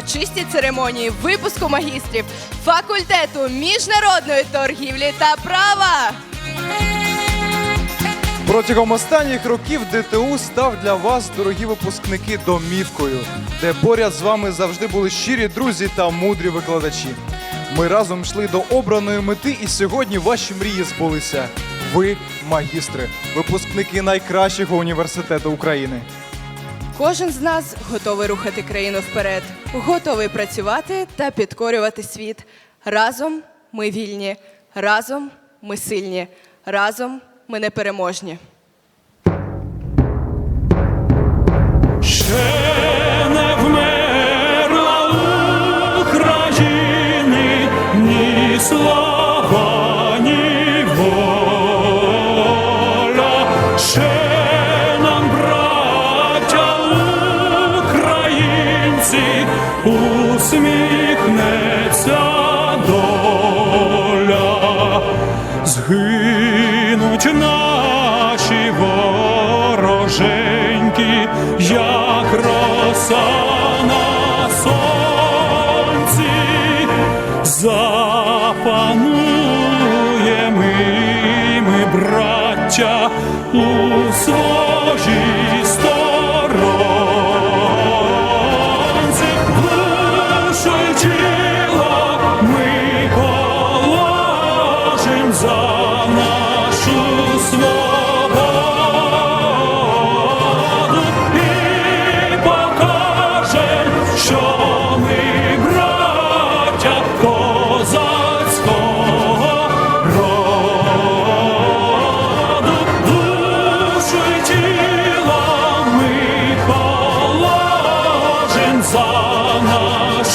вас урочистій церемонії випуску магістрів факультету міжнародної торгівлі та права. Протягом останніх років ДТУ став для вас, дорогі випускники, домівкою, де поряд з вами завжди були щирі друзі та мудрі викладачі. Ми разом йшли до обраної мети, і сьогодні ваші мрії збулися. Ви магістри, випускники найкращого університету України. Кожен з нас готовий рухати країну вперед, готовий працювати та підкорювати світ. Разом ми вільні, разом ми сильні, разом ми непереможні. Усміхнеться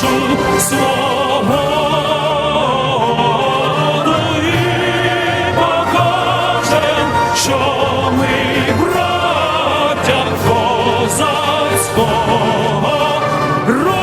нашу свободу і покажем, що ми браття козацького роду.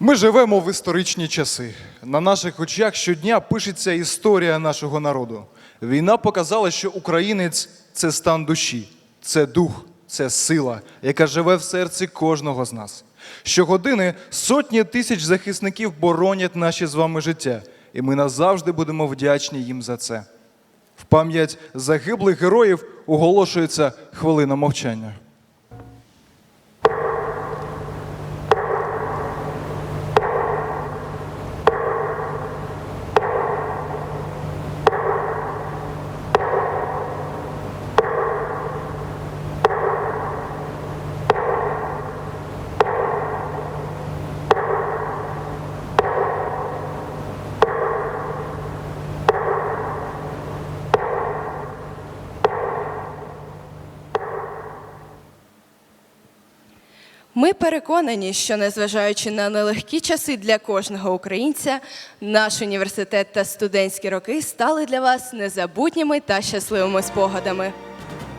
Ми живемо в історичні часи. На наших очах щодня пишеться історія нашого народу. Війна показала, що українець це стан душі, це дух, це сила, яка живе в серці кожного з нас. Щогодини сотні тисяч захисників боронять наші з вами життя, і ми назавжди будемо вдячні їм за це. В пам'ять загиблих героїв оголошується хвилина мовчання. Ми переконані, що незважаючи на нелегкі часи для кожного українця, наш університет та студентські роки стали для вас незабутніми та щасливими спогадами.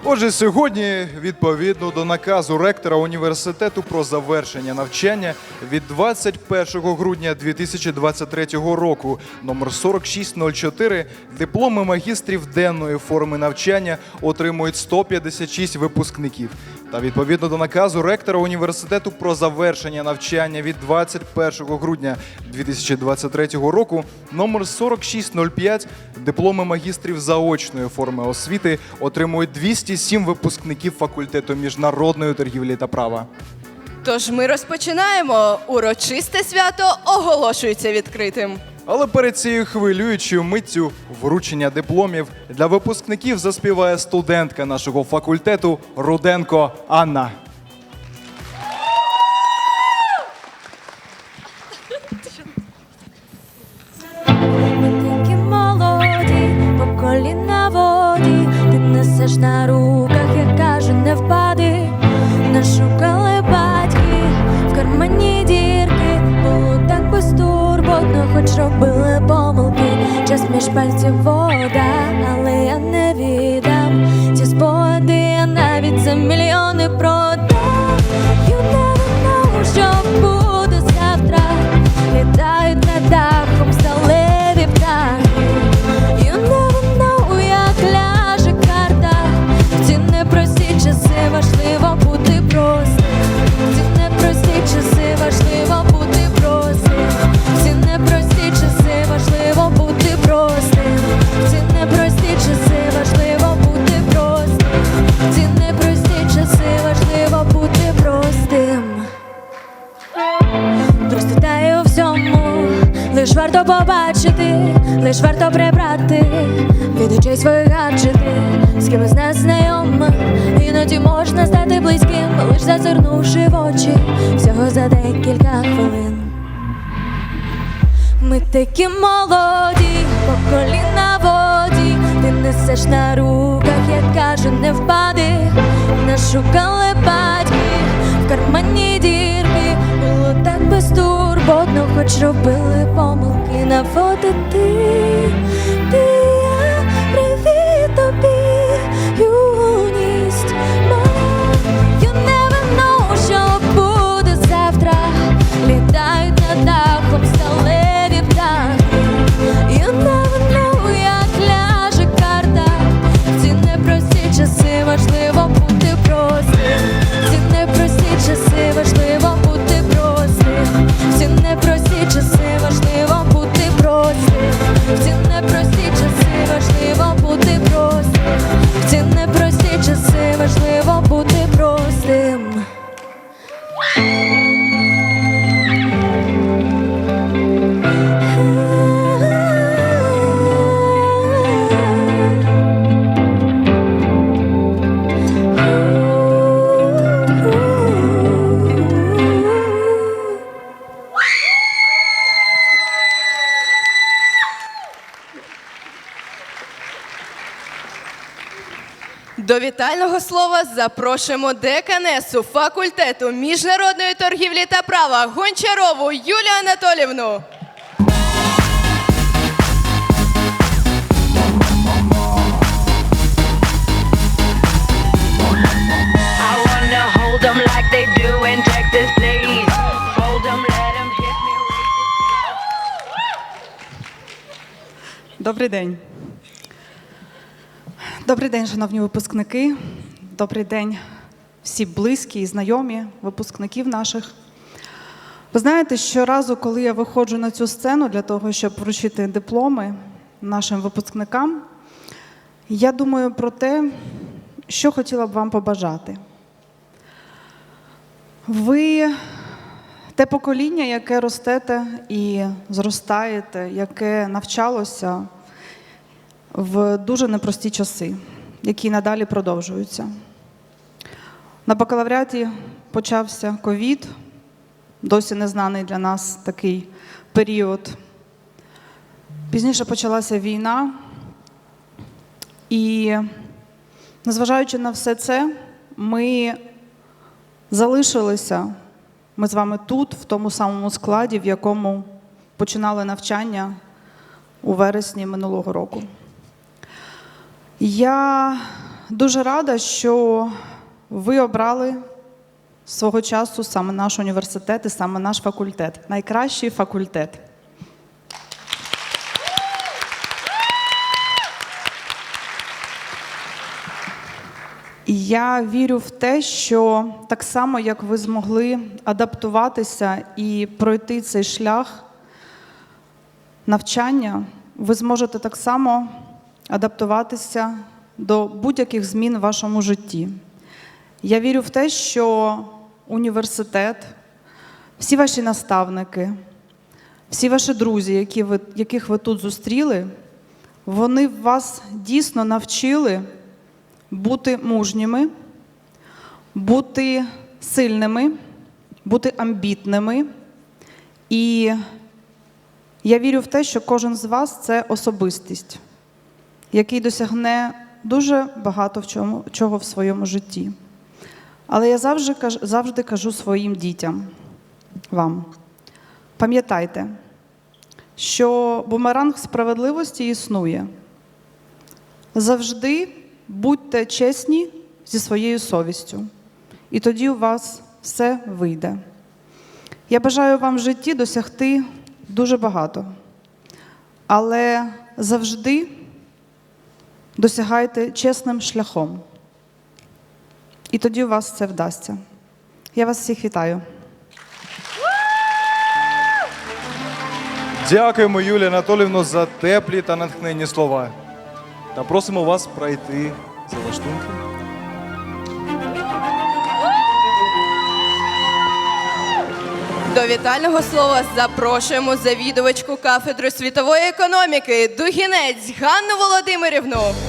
Отже, сьогодні, відповідно до наказу ректора університету про завершення навчання від 21 грудня 2023 року, номер 4604, дипломи магістрів денної форми навчання отримують 156 випускників. Та відповідно до наказу ректора університету про завершення навчання від 21 грудня 2023 року, номер 4605, дипломи магістрів заочної форми освіти отримують 207 випускників факультету міжнародної торгівлі та права. Тож ми розпочинаємо. Урочисте свято оголошується відкритим. Але перед цією хвилюючою миттю вручення дипломів для випускників заспіває студентка нашого факультету Руденко Анна. Вода, але я не віддам ці спогади, я навіть за мільйони Ми такі молоді, по коліна воді, ти несеш на руках, як каже, не впади. нашукали батьки, в кармані дірки, було так безтурботно, хоч робили помилки. На фото ти, вітального слова запрошуємо деканесу факультету міжнародної торгівлі та права Гончарову Юлію Анатолівну. I wanna Добрий день, шановні випускники. Добрий день, всі близькі і знайомі випускників наших. Ви знаєте, щоразу, коли я виходжу на цю сцену для того, щоб вручити дипломи нашим випускникам, я думаю про те, що хотіла б вам побажати. Ви те покоління, яке ростете і зростаєте, яке навчалося в дуже непрості часи, які надалі продовжуються. На бакалавріаті почався ковід, досі незнаний для нас такий період. Пізніше почалася війна, і, незважаючи на все це, ми залишилися. Ми з вами тут, в тому самому складі, в якому починали навчання у вересні минулого року. Я дуже рада, що ви обрали свого часу саме наш університет і саме наш факультет найкращий факультет. Я вірю в те, що так само, як ви змогли адаптуватися і пройти цей шлях навчання, ви зможете так само адаптуватися до будь-яких змін в вашому житті. Я вірю в те, що університет, всі ваші наставники, всі ваші друзі, які ви, яких ви тут зустріли, вони вас дійсно навчили бути мужніми, бути сильними, бути амбітними. І я вірю в те, що кожен з вас це особистість, який досягне дуже багато в чому, чого в своєму житті. Але я завжди, каж- завжди кажу своїм дітям, вам, пам'ятайте, що бумеранг справедливості існує. Завжди будьте чесні зі своєю совістю, і тоді у вас все вийде. Я бажаю вам в житті досягти дуже багато, але завжди досягайте чесним шляхом. І тоді у вас це вдасться. Я вас всіх вітаю. Дякуємо, Юлія Анатолівно, за теплі та натхненні слова. Та просимо вас пройти за лаштунки. До До вітального слова запрошуємо завідувачку кафедри світової економіки Дугінець Ганну Володимирівну.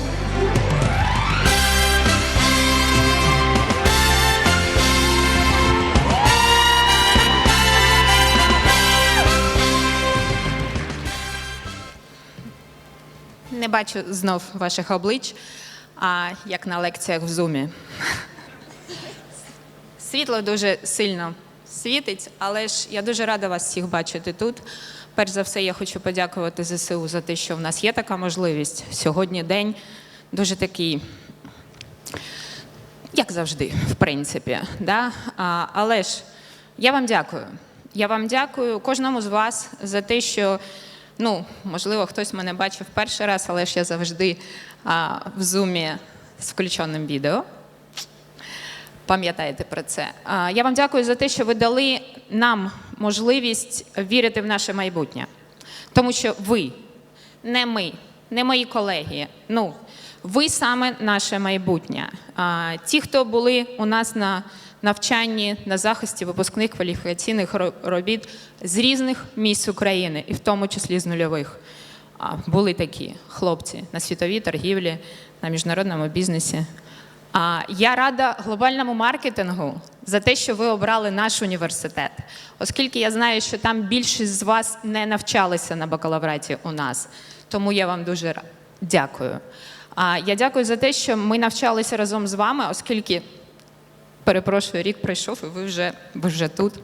Не бачу знов ваших облич, а як на лекціях в зумі. Світло дуже сильно світить, але ж я дуже рада вас всіх бачити тут. Перш за все, я хочу подякувати ЗСУ за те, що в нас є така можливість. Сьогодні день дуже такий, як завжди, в принципі. Да? А, але ж я вам дякую. Я вам дякую кожному з вас за те, що ну, можливо, хтось мене бачив перший раз, але ж я завжди а, в зумі з включеним відео. Пам'ятаєте про це. А, Я вам дякую за те, що ви дали нам можливість вірити в наше майбутнє. Тому що ви, не ми, не мої колеги. Ну, ви саме наше майбутнє. А, Ті, хто були у нас на навчанні, на захисті випускних кваліфікаційних робіт з різних місць України, і в тому числі з нульових. Були такі хлопці на світовій торгівлі, на міжнародному бізнесі. А я рада глобальному маркетингу за те, що ви обрали наш університет, оскільки я знаю, що там більшість з вас не навчалися на бакалавраті у нас. Тому я вам дуже дякую. Я дякую за те, що ми навчалися разом з вами, оскільки перепрошую, рік пройшов, і ви вже, ви вже тут.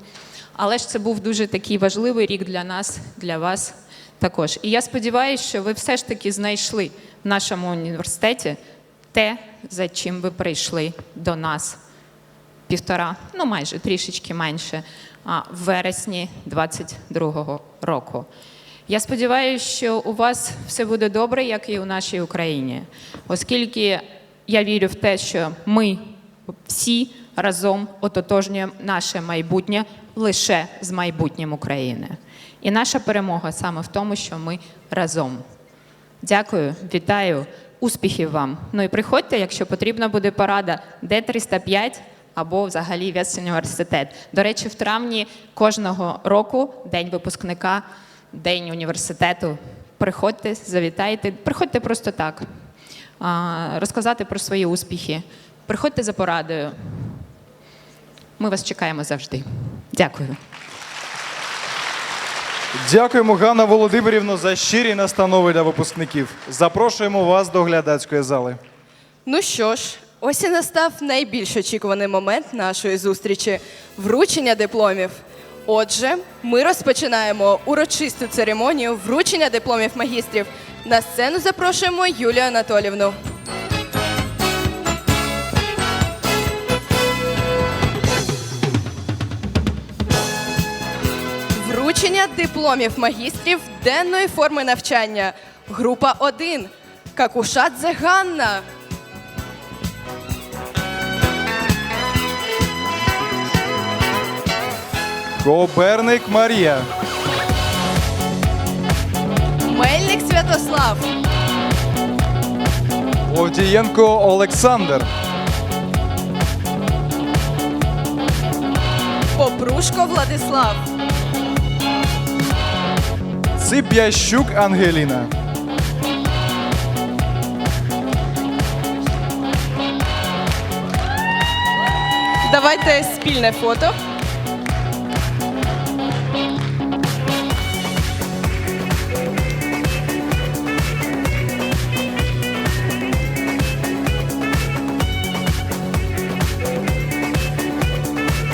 Але ж це був дуже такий важливий рік для нас, для вас також. І я сподіваюся, що ви все ж таки знайшли в нашому університеті те, за чим ви прийшли до нас півтора, ну майже трішечки менше, в вересні 22-го року. Я сподіваюся, що у вас все буде добре, як і у нашій Україні, оскільки я вірю в те, що ми всі разом ототожнюємо наше майбутнє лише з майбутнім України. І наша перемога саме в тому, що ми разом. Дякую, вітаю, успіхів вам. Ну і приходьте, якщо потрібна буде порада, де 305 або взагалі весь університет. До речі, в травні кожного року день випускника, день університету. Приходьте, завітайте, приходьте просто так, розказати про свої успіхи. Приходьте за порадою. Ми вас чекаємо завжди. Дякую. Дякуємо, Ганна Володимирівна, за щирі настанови для випускників. Запрошуємо вас до глядацької зали. Ну що ж, ось і настав найбільш очікуваний момент нашої зустрічі вручення дипломів. Отже, ми розпочинаємо урочисту церемонію вручення дипломів магістрів. На сцену запрошуємо Юлію Анатолівну. Вручення дипломів магістрів денної форми навчання. Група 1. Какушадзе Ганна. Коберник Марія, Мельник Святослав. Овдієнко Олександр, Попрушко Владислав. Цип'ящук Ангеліна, Давайте спільне фото.